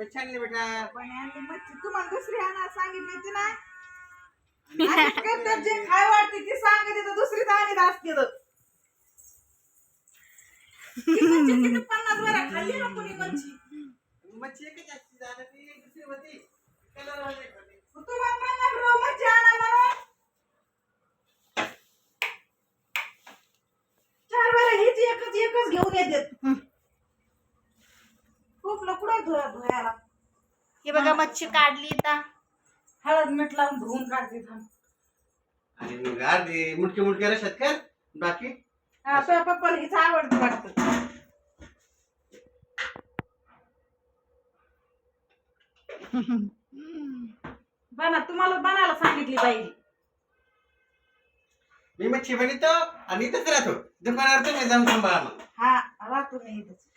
आणली बेटा. पण आणली मच्छी तुम्हाला दुसरी आणा सांगितली होती ना आणि करतात जे खाय वाटते ती सांगते तर दुसरीच आणीत असते तर. ती मच्छी किती पन्नास बरं खाल्ली ना कोणी मच्छी? मच्छी एकच असते दादा ती एक दुसरी होती. कलर वाली होती. मग तुम्हाला पन्नास रुपये मच्छी आणा चार वेळा हीच एकच एकच घेऊन येतात धुया धुयाला. हे बघा मच्छी काढली आता हळद मीठ लावून धुवून काढते थांब आणि मग अर्धी मुटकी मुटकी रशात कर बाकी? हा हीच आवडते वाटतं. बना तुम्हाला बनायला सांगितली पाहिजे मी मच्छी बनवतो आणि इथंच राहतो. दुकानावर तुम्ही जाऊन थांबा मग. हा राहतो मी इथंच.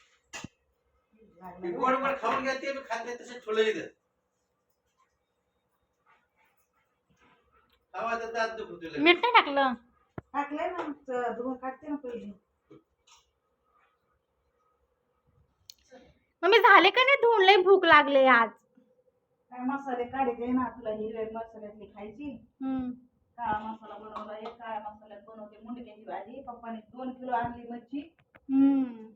मी गोड गोड खाऊन घ्या ते खात नाही तसं ठेवलं इथं. आवाज दात दुखू तुला. मीठ नाही टाकलं? टाकलंय ना मग धुवून काढते ना पहिले. मम्मी झाले का नाही धुवून? लई भूक लागले आज. काय मसाले काढायचे ना तुला हिरव्या मसाल्यातली खायची. हम्म. काळा मसाला बनवला एक काळ्या मसाल्यात बनवते मुंडक्याची भाजी. पप्पाने दोन किलो आणली मच्छी. हम्म.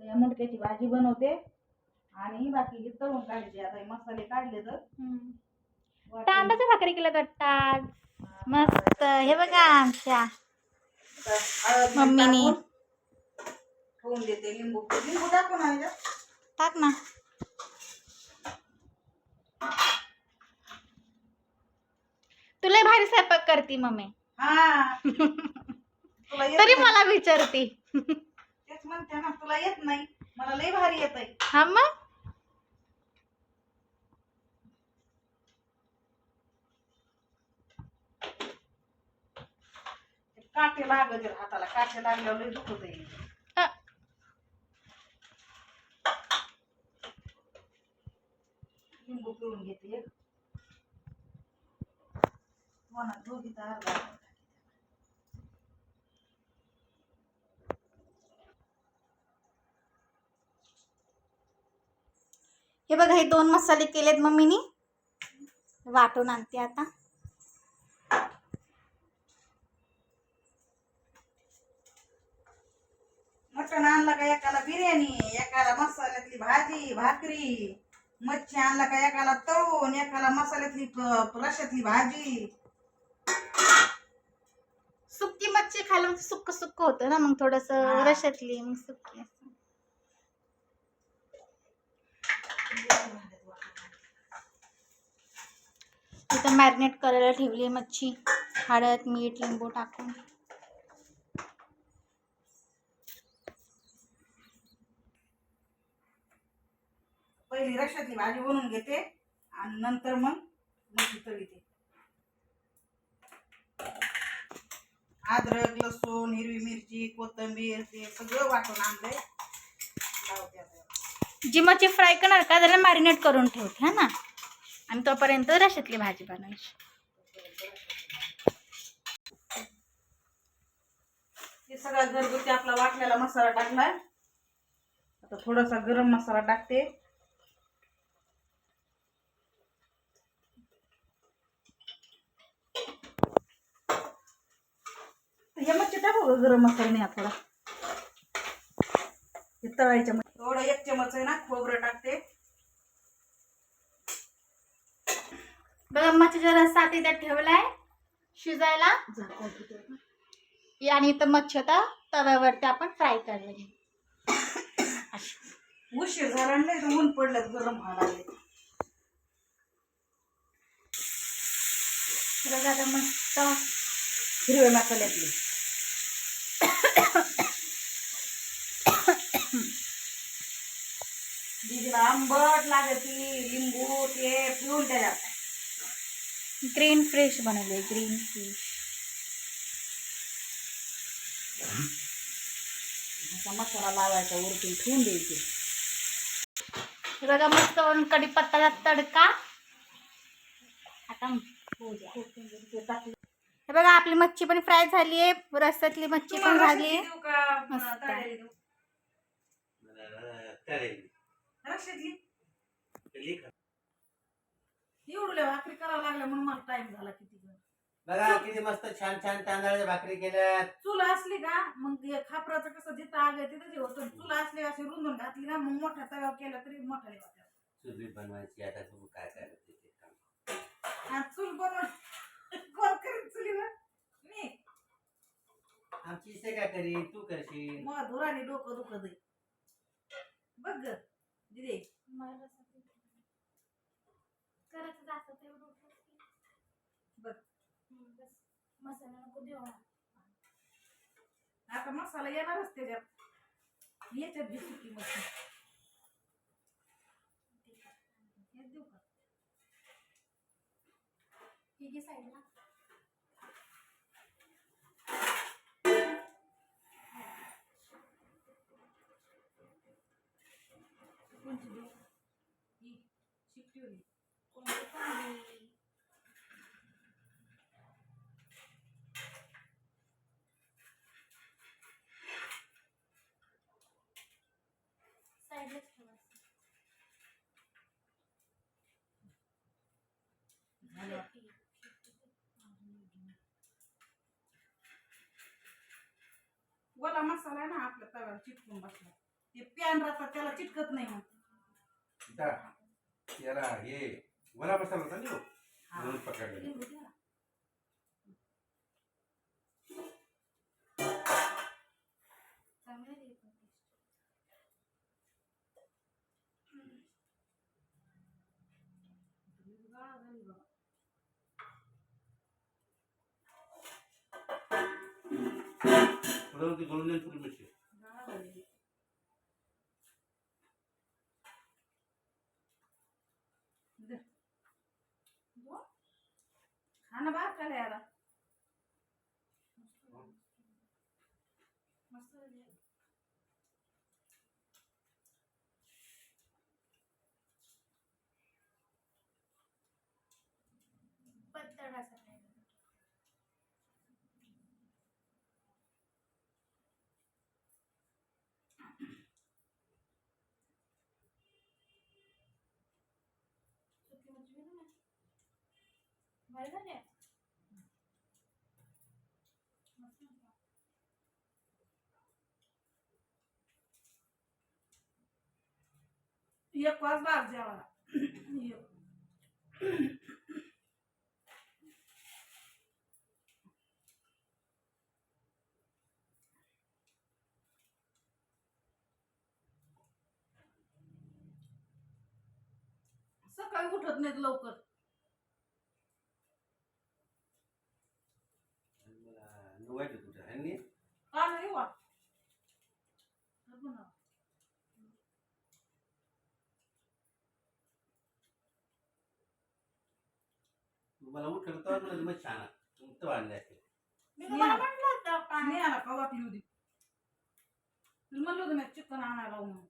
तर या मुंडक्याची भाजी बनवते. आणि बाकी हे तळून काढायचे. आता हे मसाले काढले तर तांदळाच्या भाकरी केल्या वाटतात मस्त. हे बघा आमच्या आता हळद मीठ मम्मीनी. टाकून ठेवून देते. लिंबू लिंबू टाकून आहे टाक ना. तुला भारी स्वयंपाक करते मम्मी. हा. तुला येत तरी नाही. मला विचारते. तेच म्हणते ना तुला येत नाही. मला लय भारी येत आहे. हा मग? काटे लागत हाताला काटे लागल्यावर लय दुखत अ, लिंबू पिळून घेते. एक दोघी तर अर्धा हे बघा हे दोन मसाले केलेत मम्मीनी. वाटून आणते आता. मटण आणला का एकाला बिर्याणी एकाला मसाल्यातली भाजी भाकरी. मच्छी आणला का एकाला तळून एकाला मसाल्यातली रश्यातली भाजी. सुक्की मच्छी खायला मग सुक्क सुक्क होतं ना मग थोडस. रशातली मग सुक्की इथं मॅरिनेट करायला ठेवली आहे मच्छी. हळद मीठ लिंबू टाकून. पहिली रश्यातली भाजी बनवून घेते आणि नंतर मग मच्छी तळीते. अद्रक लसूण हिरवी मिरची कोथिंबीर ते सगळं वाटून आणलंय. जी मच्छी फ्राय करणार का? त्याला मॅरिनेट करून ठेवते हा ना? आणि तोपर्यंत रशातली भाजी बनवायची. हे सगळा घरगुती आपला वाटलेला मसाला टाकलाय. आता थोडासा गरम मसाला टाकते. हे मच्छी टाकू गरम मसाला नाही थोडा? हे तळायच्या थोडं एक चमच आहे ना खोबरं टाकते. बघा मच्छीचा रस्सा तिथे ठेवलाय. शिजायला. आणि इथं मच्छी आता तव्यावरती आपण फ्राय करायला घेऊ उशीर झाला नाही ऊन पडलं गरम व्हायला बघा आता मस्त हिरव्या मसाल्यातली दीदीला आंबट लागती लिंबू ते पिऊन त्याच्यात. ग्रीन फिश बनवले ग्रीन फिश असा मसाला लावायचा वरतून ठेवून द्यायचे. हे बघा मस्त वरून कढीपत्ताचा तडका. आता. हे बघा आपली मच्छी पण फ्राय झाली आहे रस्त्यातली मच्छी पण झाली आहे मस्त. एवढ्या भाकरी करावं लागल्या म्हणून मला टाइम झाला किती गं. बघा किती मस्त छान छान तांदळाच्या भाकरी केल्यात. चूल असली का मग हे खापराचं कसं जिथं आग आहे तिथं जे होतं चूल असली अशी रुंदून घातली ना मग मोठ्या तव्यावर केला तरी मोठा होत्या. चुली बनवायची आता तू काय करायचं ते काम. आणि चूल बनवून कोण करीत चुलीवर? मी. आमची इसे काय करी? तू करशील. मग धुराने डोकं दुखत आहे बघ ग दिदे. मला असं करायचं जास्त तेवढं उठलं की. बघ हम्म, बस मसाला नको देऊ मला. आता मसाला येणारच त्याच्यात याच्यात बी सुकी मच्छी देऊ का? ही घे साईडला. कोणची देऊ ही गोला मसाला आहे ना आपल्या तव्यावर चिटकून बसला. ते पॅन राहतात त्याला चिटकत नाही मग सीता याला हे वडा मसाला होता ना? हा. म्हणून लिंबू द्या. थोडं ते गळून देईल पुरी मिरची गाळा झाली. दे. हो? खाणं बाहेर खायला याला मस्त झाली. पातळ असा नाही. सुकी मच्छी बी ना. भारी झाली आहे. मस्त झाली. एक वाज आज जेवायला. एक. सकाळी उठत नाहीत लवकर मला नवायचं तुझं आहे नी? का नाही वा तर बनव. मला उठलं तर तुला मग छान तुमचं वाढले असेल मी तुम्हाला म्हटलं होतं पाणी आला का वाटली होती? तुला म्हणलं होतं मी चिकन आणायला लावून म्हणून.